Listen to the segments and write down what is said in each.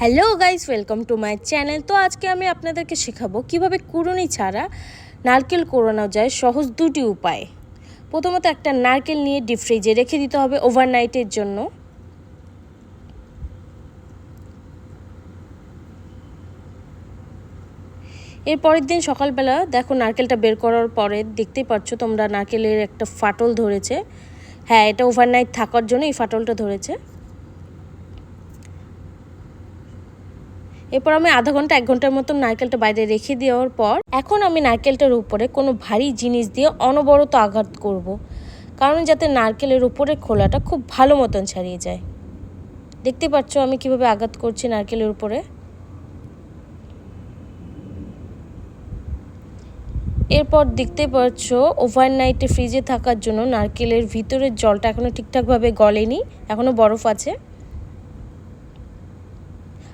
Hello guys, welcome to my channel. তো আজকে আমি আপনাদেরকে শেখাবো কীভাবে কুড়ুনি ছাড়া নারকেল কোরানো যায় সহজ দুটি উপায়। প্রথমত একটা নারকেল নিয়ে ডিপ ফ্রিজে রেখে দিতে হবে ওভারনাইটের জন্য। এর পরের দিন সকালবেলা দেখো নারকেলটা বের করার পরে দেখতেই পাচ্ছ তোমরা নারকেলের একটা ফাটল ধরেছে। হ্যাঁ এটা ওভারনাইট থাকার জন্য এই ফাটলটা ধরেছে। এরপর আমি আধা ঘণ্টা, এক ঘণ্টার মতো নারকেলটা বাইরে রেখে দেওয়ার পর এখন আমি নারকেলটার উপরে কোনো ভারী জিনিস দিয়ে অনবরত আঘাত করব। কারণ যাতে নারকেলের উপরে খোলাটা খুব ভালো মতন ছাড়িয়ে যায়। দেখতে পাচ্ছ আমি কীভাবে আঘাত করছি নারকেলের উপরে? এরপর দেখতে পাচ্ছ ওভারনাইটে ফ্রিজে থাকার জন্য নারকেলের ভিতরের জলটা এখনও ঠিকঠাকভাবে গলেনি এখনও বরফ আছে।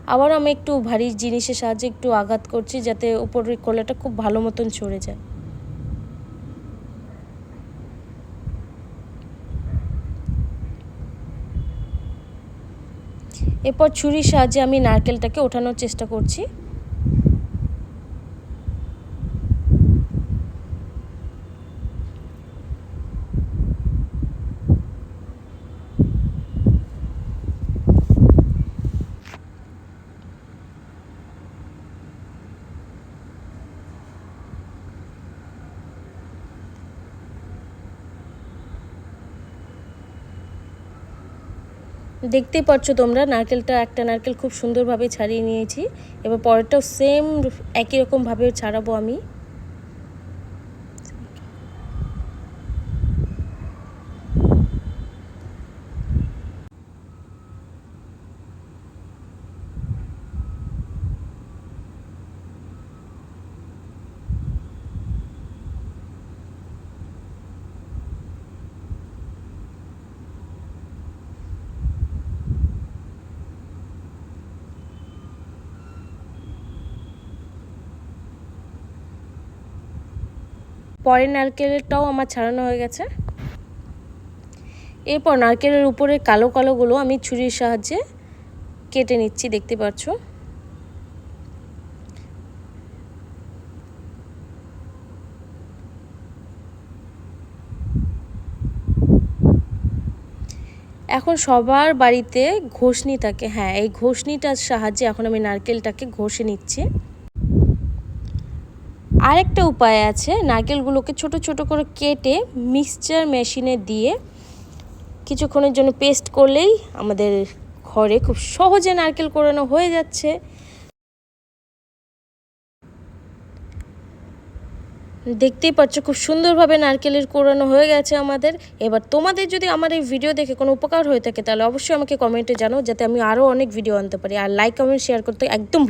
আবার আমি একটু ভারী জিনিসের সাহায্যে একটু আঘাত করছি যাতে উপরের কলাটা খুব ভালো মতন ছড়ে যায়। এরপর ছুরির সাহায্যে আমি নারকেলটাকে ওঠানোর চেষ্টা করছি। দেখতেই পাচ্ছ তোমরা, নারকেলটা একটা নারকেল খুব সুন্দরভাবে ছাড়িয়ে নিয়েছি। এবার পরেরটাও সেম একই রকমভাবে ছাড়াবো আমি। পরের নারকেলটাও আমার ছাড়ানো হয়ে গেছে। এরপর নারকেলের উপরে কালো কালোগুলো আমি ছুরির সাহায্যে কেটে নিচ্ছি, দেখতে পাচ্ছ? এখন সবার বাড়িতে ঘষনি থাকে হ্যাঁ এই ঘষনিটার সাহায্যে এখন আমি নারকেলটাকে ঘষে নিচ্ছি। আরেকটা উপায় আছে, নারকেলগুলোকে ছোট ছোট করে কেটে মিক্সচার মেশিনে দিয়ে কিছুক্ষণের জন্য পেস্ট করলেই আমাদের ঘরে খুব সহজে নারকেল কোরানো হয়ে যাচ্ছে। দেখতেই পাচ্ছ খুব সুন্দরভাবে নারকেলের কোরানো হয়ে গেছে আমাদের। এবার তোমাদের যদি আমার এই ভিডিও দেখে কোনো উপকার হয়ে থাকে, তাহলে অবশ্যই আমাকে কমেন্টে জানাও, যাতে আমি আরও অনেক ভিডিও আনতে পারি। আর লাইক কমেন্ট শেয়ার করতে একদম